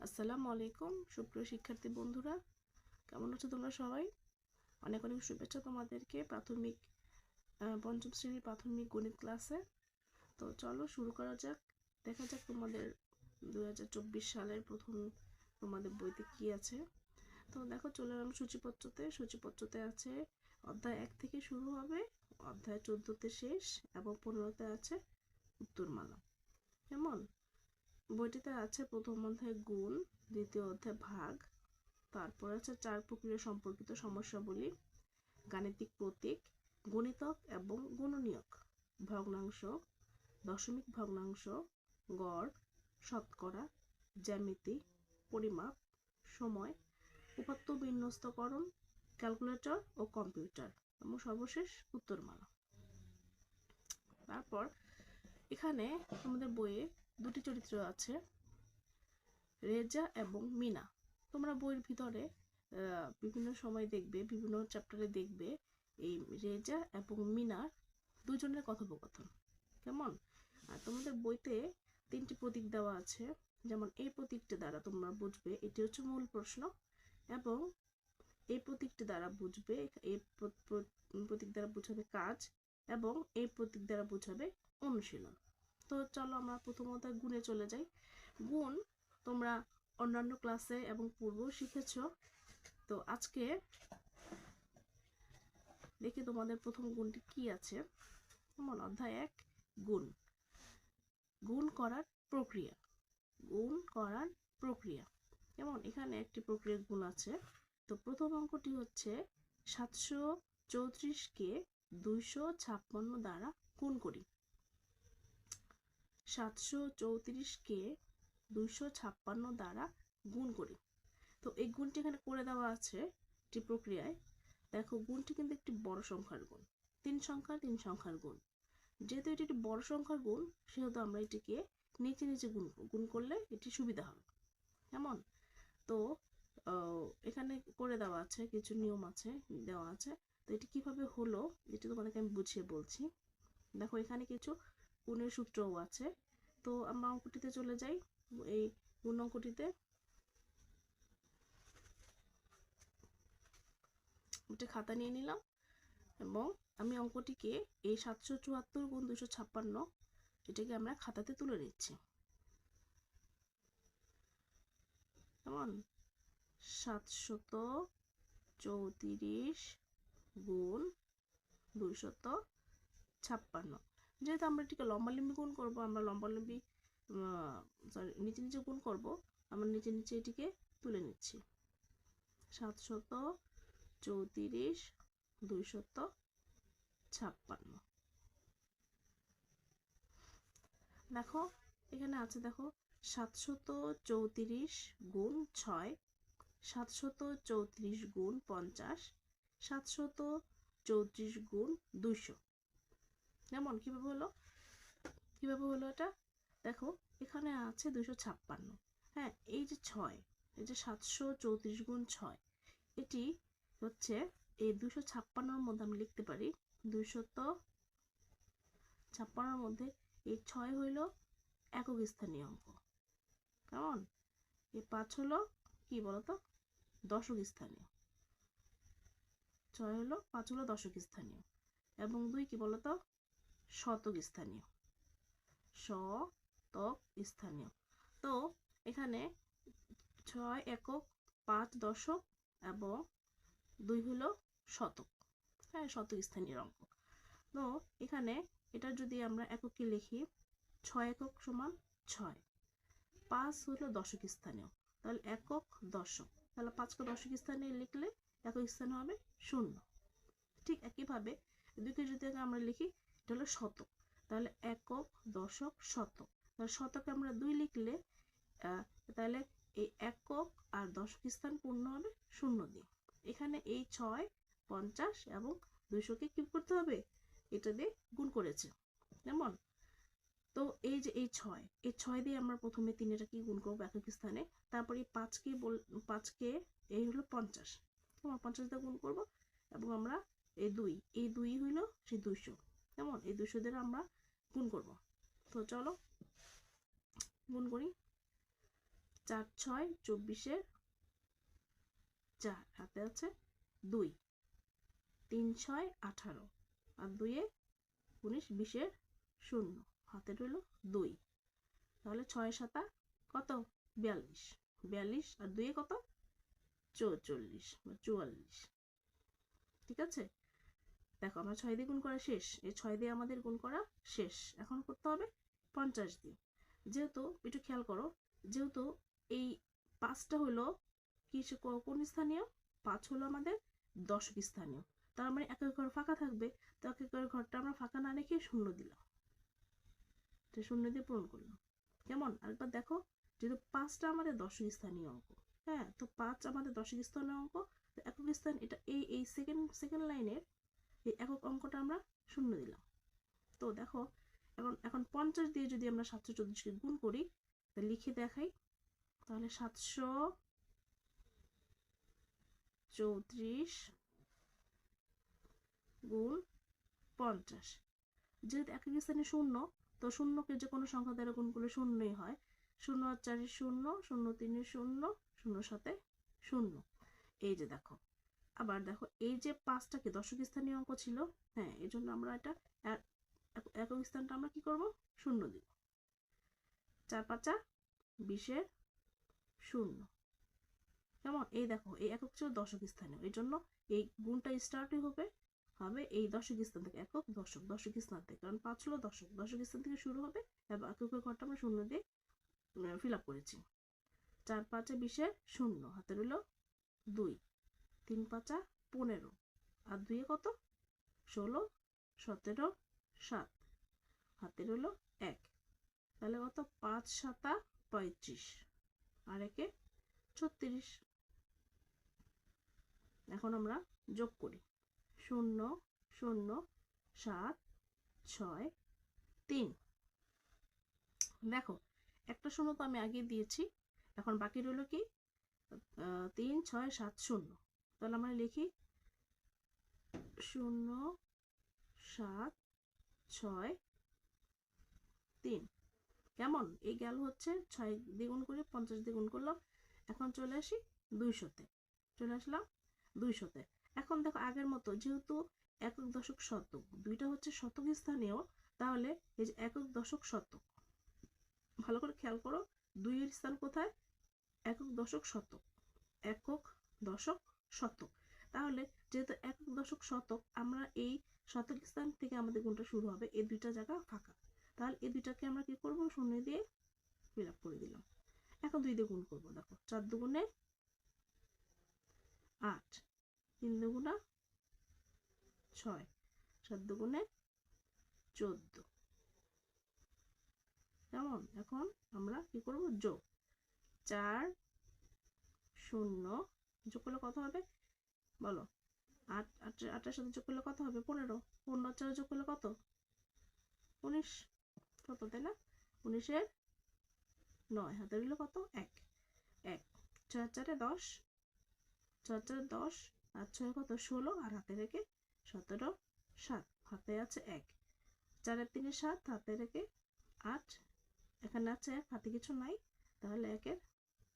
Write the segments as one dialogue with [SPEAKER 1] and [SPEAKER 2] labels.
[SPEAKER 1] আসসালামু আলাইকুম, সুপ্রিয় শিক্ষার্থী বন্ধুরা। কেমন আছো তোমরা সবাই? অনেক অনেক শুভেচ্ছা তোমাদেরকে প্রাথমিক পঞ্চম শ্রেণির প্রাথমিক গণিত ক্লাসে। তো চলো শুরু করা যাক। দেখা যাক তোমাদের দু হাজার চব্বিশ সালের প্রথম তোমাদের বইতে কি আছে। তো দেখো, চলে এলাম সূচিপত্রতে। সূচিপত্রতে আছে, অধ্যায় এক থেকে শুরু হবে, অধ্যায় চোদ্দোতে শেষ এবং পনেরোতে আছে উত্তরমালা। কেমন? বইটিতে আছে প্রথম অধ্যায় গুণ, দ্বিতীয় অধ্যায় ভাগ, তারপর আছে চার প্রক্রিয়া সম্পর্কিত সমস্যাবলী, গাণিতিক প্রতীক, গণিতক এবং গুণনীয়ক, ভগ্নাংশ, দশমিক ভগ্নাংশ, গড়, শতকরা, জ্যামিতি, পরিমাপ, সময়, উপাত্ত বিন্যস্তকরণ, ক্যালকুলেটর ও কম্পিউটার এবং সর্বশেষ উত্তরমালা। তারপর এখানে আমাদের বইয়ে দুটি চরিত্র আছে, রেজা এবং মিনা। তোমরা বইয়ের ভিতরে বিভিন্ন সময় দেখবে, বিভিন্ন চ্যাপ্টারে দেখবে, এই রেজা এবং মিনার দুজনের কথোপকথন। কেমন? আর তোমাদের বইতে তিনটি প্রতীক দেওয়া আছে, যেমন এই প্রতীকটি দ্বারা তোমরা বুঝবে, এটি হচ্ছে মূল প্রশ্ন, এবং এই প্রতীকটি দ্বারা বুঝবে, এই প্র- প্র- প্রতীক দ্বারা বুঝাবে কাজ, এবং এই প্রতীক দ্বারা বুঝাবে অনুশীলন। তো চলো আমরা প্রথমত গুণে চলে যাই। গুণ তোমরা অন্যান্য ক্লাসে এবং পূর্বেও শিখেছ। তো আজকে দেখি তোমাদের প্রথম গুণটি কি আছে। যেমন অধ্যায় এক, গুণ। গুণ করার প্রক্রিয়া। গুণ করার প্রক্রিয়া। যেমন এখানে একটি প্রক্রিয়ার গুণ আছে। তো প্রথম অঙ্কটি হচ্ছে সাতশো চৌত্রিশকে দুইশো ছাপ্পান্ন দ্বারা গুণ করি। সাতশো চৌত্রিশকে দুইশো ছাপ্পান্ন দ্বারা গুণ করি। তো এই গুণটি এখানে করে দেওয়া আছে একটি প্রক্রিয়ায়। দেখো, গুণটি কিন্তু একটি বড় সংখ্যার গুণ। তিন সংখ্যা, তিন সংখ্যার গুণ। যেহেতু এটি একটি বড় সংখ্যার গুণ, সেহেতু আমরা এটিকে নিচে নিচে গুণ গুণ করলে এটি সুবিধা হবে। কেমন? তো এখানে করে দেওয়া আছে, কিছু নিয়ম আছে, দেওয়া আছে। তো এটি কীভাবে হলো, এটি তোমাদেরকে আমি বুঝিয়ে বলছি। দেখো, এখানে কিছু গুণের সূত্রও আছে। তো আমরা অঙ্কটিতে চলে যাই। এই গুণ অঙ্কটিতে। একটা খাতা নিয়ে নিলাম এবং আমি অঙ্কটিকে এই সাতশো চুয়াত্তর গুণ দুশো ছাপ্পান্ন এটাকে আমরা খাতাতে তুলে নিচ্ছি। কেমন? সাতশত চৌত্রিশ গুণ দুইশত ছাপ্পান্ন। যেহেতু আমরা এটিকে লম্বালম্বি গুণ করব, আমরা লম্বালম্বি সরি নিচে নিচে গুণ করব, আমরা নিচে নিচে এটিকে তুলে নিচ্ছি। সাতশত চৌত্রিশ, দুইশত ছাপ্পান্ন। দেখো, এখানে আছে দেখো, সাতশত চৌত্রিশ গুণ ছয়, সাতশত চৌত্রিশ গুণ পঞ্চাশ, সাতশত চৌত্রিশ গুণ দুইশো। যেমন, কীভাবে হলো? কীভাবে হলো এটা? দেখো, এখানে আছে দুশো ছাপ্পান্ন। হ্যাঁ এই যে ছয়, এই যে সাতশো চৌত্রিশ গুণ ছয়, এটি হচ্ছে এই দুশো ছাপ্পান্নর মধ্যে আমি লিখতে পারি দুশত ছাপ্পান্নর মধ্যে এই ছয় হইল একক স্থানীয় অঙ্ক। কেমন? এই পাঁচ হলো কি বলতো? দশক স্থানীয়। ছয় হলো পাঁচ হলো দশক স্থানীয়। এবং দুই কি বলতো? শতক স্থানীয়। শতক স্থানীয়। তো এখানে ছয় একক পাঁচ দশক এবং দুই হলো শতক। হ্যাঁ শতক স্থানীয় অঙ্ক। তো এখানে এটা যদি আমরা এককে লিখি, ছয় একক সমান ছয়, পাঁচ হলো দশক স্থানীয়। তাহলে একক দশক। তাহলে পাঁচকে দশক স্থানে লিখলে একক স্থানে হবে শূন্য। ঠিক একইভাবে দুইকে যদি আমরা লিখি এটা হলো শতক। তাহলে একক, দশক, শতক। তাহলে শতকে আমরা দুই লিখলে তাহলে এই একক আর দশক স্থান পূর্ণ হবে শূন্য দিয়ে। এখানে এই ছয়, পঞ্চাশ এবং দুইশোকে কি করতে হবে? এটা দিয়ে গুণ করেছে। যেমন তো এই যে এই ছয় এই ছয় দিয়ে আমরা প্রথমে তিনেটা কি গুণ করব একক স্থানে? তারপরে পাঁচকে বল, পাঁচকে এই হলো পঞ্চাশ। তোমার পঞ্চাশ দিয়ে গুণ করব এবং আমরা এই দুই এই দুই হইল সেই দুইশো। কেমন? এই দুইশো দিয়ে আমরা গুণ করব। তো চলো, গুণ করি। চার, ছয়, চব্বিশের চার, হাতে আছে দুই, তিন, ছয়, আঠারো, আর দুইয়ে উনিশ, বিশের শূন্য, হাতে রইল দুই। তাহলে ছয় সাতা কত? বিয়াল্লিশ। বিয়াল্লিশ আর দুইয়ে কত? চৌচল্লিশ বা চুয়াল্লিশ। ঠিক আছে? দেখো আমরা ছয় দিয়ে গুণ করা শেষ। এই ছয় দিয়ে আমাদের গুণ করা শেষ। এখন করতে হবে পঞ্চাশ দিয়ে। যেহেতু, একটু খেয়াল করো, যেহেতু এই পাঁচটা হলো কি, কোন স্থানীয়? পাঁচ হলো আমাদের দশক স্থানীয়। তার মানে এক ঘর ফাঁকা থাকবে। তো এক এক ঘরটা আমরা ফাঁকা না রেখে শূন্য দিলাম। তো শূন্য দিয়ে পূরণ করলাম। কেমন? আরেকবার দেখো, যেহেতু পাঁচটা আমাদের দশক স্থানীয় অঙ্ক হ্যাঁ? তো পাঁচ আমাদের দশক স্থানীয় অঙ্ক একক স্থান, এটা এই এই সেকেন্ড সেকেন্ড লাইনের এই একক অঙ্কটা আমরা শূন্য দিলাম। তো দেখো, এখন এখন পঞ্চাশ দিয়ে যদি আমরা সাতশো চৌত্রিশকে গুণ করি লিখে দেখাই। তাহলে সাতশো চৌত্রিশ গুণ পঞ্চাশ। যেহেতু একক স্থানে শূন্য, তো শূন্যকে যে কোনো সংখ্যা দ্বারা গুণ করলে শূন্যই হয়। শূন্য চারে শূন্য শূন্য তিনে শূন্য শূন্য সাথে শূন্য। এই যে দেখো আবার দেখো, এই যে পাঁচটা কি দশক স্থানীয় অঙ্ক ছিল? হ্যাঁ এই জন্য আমরা এটা এক- এক- একক স্থানটা আমরা কি করব? শূন্য দিব। চার পাঁচা বিশের শূন্য। কেমন? এই দেখো, এই একক ছিল দশক স্থানীয়। এই জন্য এই গুণটা স্টার্টই হবে হবে এই দশক স্থান থেকে একক দশক দশক স্থান থেকে। কারণ পাঁচ হলো দশক দশক স্থান থেকে শুরু হবে এবং এককের ঘরটা আমরা শূন্য দিয়ে ফিল আপ করেছি। চার পাঁচে বিশের শূন্য হাতে রইল দুই। তিন পাঁচা পনেরো। আর দুইয়ে কত? ষোলো, সতেরো, সাত। হাতে হলো এক। তাহলে কত? পাঁচ সাতা পঁয়ত্রিশ। আর একে ছত্রিশ। এখন আমরা যোগ করি। শূন্য শূন্য, সাত, ছয়, তিন। দেখো, একটা শূন্য তো আমি আগে দিয়েছি। এখন বাকি রইল কি? তিন, ছয়, সাত, শূন্য। তাহলে আমরা লিখি শূন্য সাত ছয় তিন। কেমন? এই গেল হচ্ছে ছয় দ্বিগুণ করে পঞ্চাশ দ্বিগুণ করলাম। এখন চলে আসি দুইশোতে। চলে আসলাম দুইশোতে। এখন দেখো আগের মতো যেহেতু একক দশক শতক, দুইটা হচ্ছে শতক স্থানীয়, তাহলে এই যে একক দশক শতক, ভালো করে খেয়াল করো, দুইয়ের স্থান কোথায়? একক দশক শতক, একক দশক শতক। তাহলে যেহেতু একক দশক শতক, আমরা এই শতক স্থান থেকে আমাদের গুণটা শুরু হবে এই দুইটা জায়গা ফাঁকা। তাহলে এই দুইটাকে আমরা কি করব? শূন্য দিয়ে ফিল করে দিলাম। এখন দুই দিয়ে গুণ করব, দেখো, চার দুগুণে আট, তিন দুগুণা ছয়, সাত দুগুণে চোদ্দ। কেমন? এখন আমরা কি করব? যোগ। চার, শূন্য যোগ করলে কত হবে? বলো। আট আট, আটের সাথে যোগ করলে কত হবে? পনেরো। পনেরো চার যোগ করলে কত? উনিশ। কত, তাই না? উনিশের নয়। হাতে রইল কত? এক। এক। চার চারে দশ। চার চারে দশ। আর ছয় কত? ষোলো। আর হাতে রেখে সতেরো, সাত। হাতে আছে এক। চারের তিনে সাত। হাতে রেখে আট। এখানে আছে এক। হাতে কিছু নাই। তাহলে একের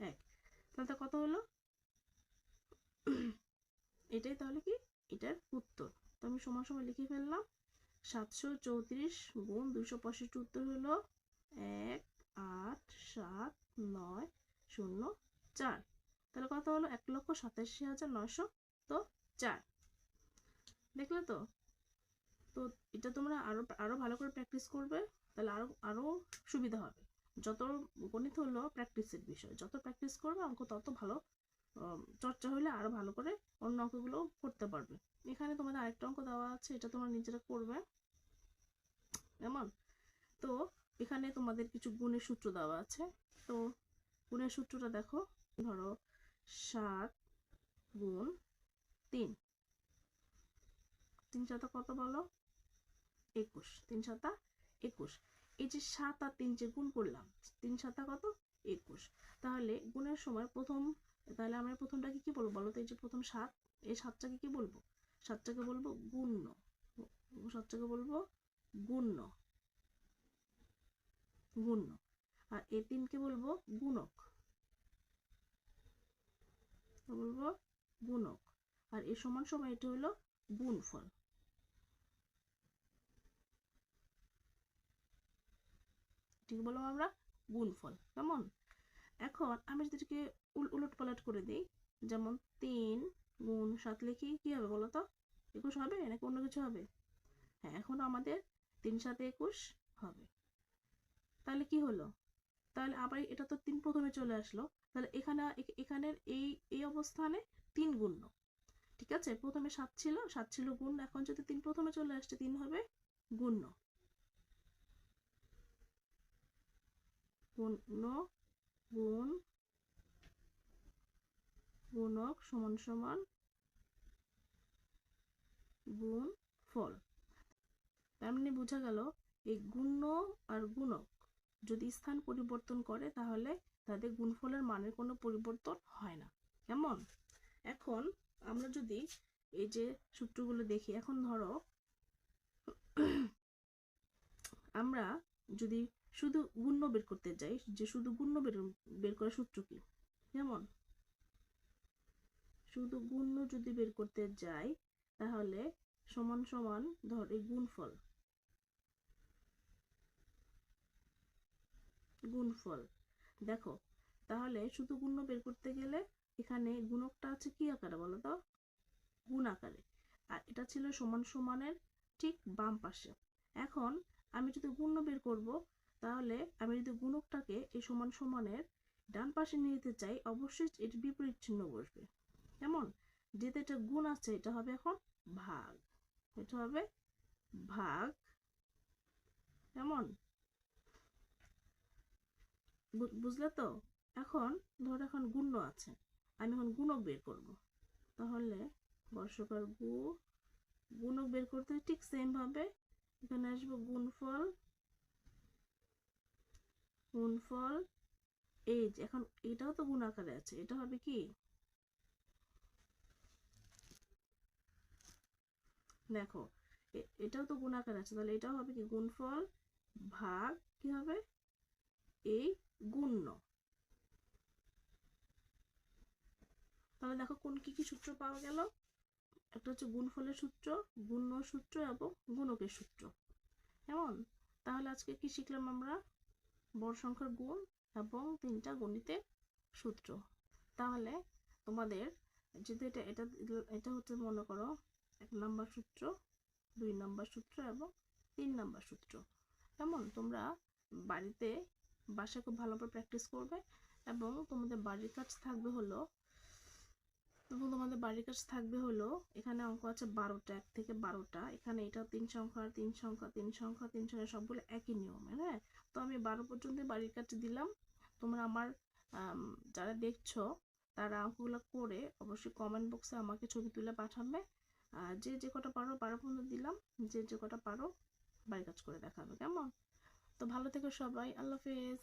[SPEAKER 1] এক। তাহলে কত হলো? এটাই তাহলে কি? এটার উত্তর। তো আমি সমান সময় লিখে ফেললাম। সাতশো চৌত্রিশ গুণ দুশো পঁয়ষট্টি উত্তর হলো এক, আট, সাত, নয়, শূন্য, চার। তাহলে কত হলো? এক লক্ষ সাতাশি হাজার নয়শো তো চার। দেখলে তো? তো এটা তোমরা আরও আরও ভালো করে প্র্যাকটিস করবে, তাহলে আরও আরও সুবিধা হবে। যত গণিত হলো প্র্যাকটিসের বিষয়, যত প্র্যাকটিস করবে অঙ্ক তত ভালো চর্চা হলে আরও ভালো করে অন্য অঙ্কগুলো করতে পারবে। এখানে তোমাদের আরেকটা অঙ্ক দেওয়া আছে, এটা তোমরা নিজেরা করবে। কেমন? তো এখানে তোমাদের কিছু গুণের সূত্র দেওয়া আছে। তো গুণের সূত্রটা দেখো, ধরো সাত গুণ তিন। তিন সাতা কত বলো? একুশ। তিন সাতা একুশ। এই যে সাত আর তিন যে গুণ করলাম, তিন সাতা কত? একুশ। তাহলে গুণের সময় প্রথম তাহলে আমরা প্রথমটাকে কি বলব বলো তো? এই যে প্রথম সাত, এই সাতটাকে কি বলব? সাতটাকে বলব গুণ্য। সাতটাকে বলব গুণ্য। গুণ্য। আর এই তিনকে বলব গুণক। বলব গুণক। আর এ সমান সময় এটা হলো গুণফল। ঠিক বললাম আমরা গুণফল। কেমন? এখন আমি যদি এটাকে উলট পালট করে দিই, যেমন তিন গুণ সাত লিখি, কি হবে বলো তো? একুশ হবে নাকি অন্য কিছু হবে? হ্যাঁ এখন আমাদের তিন সাথে একুশ হবে। তাহলে কি হলো? তাহলে আবার এটা তো তিন প্রথমে চলে আসলো। তাহলে এখানে এখানের এই এই অবস্থানে তিন গুণ্য ঠিক আছে? প্রথমে সাত ছিল সাত ছিল গুণ। এখন যদি তিন প্রথমে চলে আসছে, তিন হবে গুণ্য গুণ্য গুণ গুণক সমান সমান গুণ ফল। তার মানে বোঝা গেল, এই গুণ্য আর গুণক যদি স্থান পরিবর্তন করে, তাহলে তাদের গুণফলের মানের কোনো পরিবর্তন হয় না। কেমন? এখন আমরা যদি এই যে সূত্রগুলো দেখি, এখন ধরো, আমরা যদি শুধু গুণ্য বের করতে যাই যে শুধু গুণ্য বের বের করার সূত্র কি? যেমন শুধু গুণ্য যদি বের করতে যাই, তাহলে সমান সমান ধর গুণফল। গুণফল। দেখো, তাহলে শুধু গুণ্য বের করতে গেলে এখানে গুণকটা আছে কি আকারে বলো তো? গুণ আকারে। আর এটা ছিল সমান সমানের ঠিক বাম পাশে। এখন আমি যদি গুণ্য বের করব তাহলে আমি যদি গুণকটাকে এই সমান সমানের ডান পাশে নিয়ে যেতে চাই, অবশ্যই এর বিপরীত চিহ্ন বসবে। কেমন? যেহেতু এটা গুণ আছে, এটা হবে এখন ভাগ। এটা হবে ভাগ। কেমন? বুঝলে তো? এখন ধর এখন গুণ্য আছে, আমি এখন গুণক বের করব। তাহলে বর্ষকার গু, গুণক বের করতে ঠিক সেম ভাবে। এখানে আসব গুণফল গুণফল এই যে এখন এটাও তো গুণ আকারে আছে, এটা হবে কি? দেখো এটাও তো গুণ আকারে আছে, তাহলে এটাও হবে কি? গুণফল ভাগ কি হবে? এই গুণ্য। তাহলে দেখো কোন কি কি সূত্র পাওয়া গেল? একটা হচ্ছে গুণফলের সূত্র গুণ্য সূত্র এবং গুণকের সূত্র। কেমন? তাহলে আজকে কি শিখলাম আমরা? বড় সংখ্যার গুণ এবং তিনটা গণিতের সূত্র। তাহলে তোমাদের যদি এটা এটা এটা হচ্ছে মনে করো এক নাম্বার সূত্র, দুই নাম্বার সূত্র এবং তিন নাম্বার সূত্র। কেমন? তোমরা বাড়িতে বাসায় খুব ভালো করে প্র্যাকটিস করবে এবং তোমাদের বাড়ির কাজ থাকবে হলো, এবং তোমাদের বাড়ির কাজ থাকবে হলো, এখানে অঙ্ক আছে বারোটা, এক থেকে বারোটা, এখানে এটা তিন সংখ্যা তিন সংখ্যা তিন সংখ্যা তিন সংখ্যা, সবগুলো একই নিয়মে হ্যাঁ? তো আমি বারো পর্যন্ত বাড়ির কাজ দিলাম। তোমরা আমার যারা দেখছ, তারা অঙ্কগুলো করে অবশ্যই কমেন্ট বক্সে আমাকে ছবি তুলে পাঠাবে। যে যে কটা পারো, বারো পর্যন্ত দিলাম। যে যে কটা পারো, বাড়ির কাজ করে দেখাবে, কেমন? তো ভালো থেকো সবাই, আল্লাহ হাফেজ।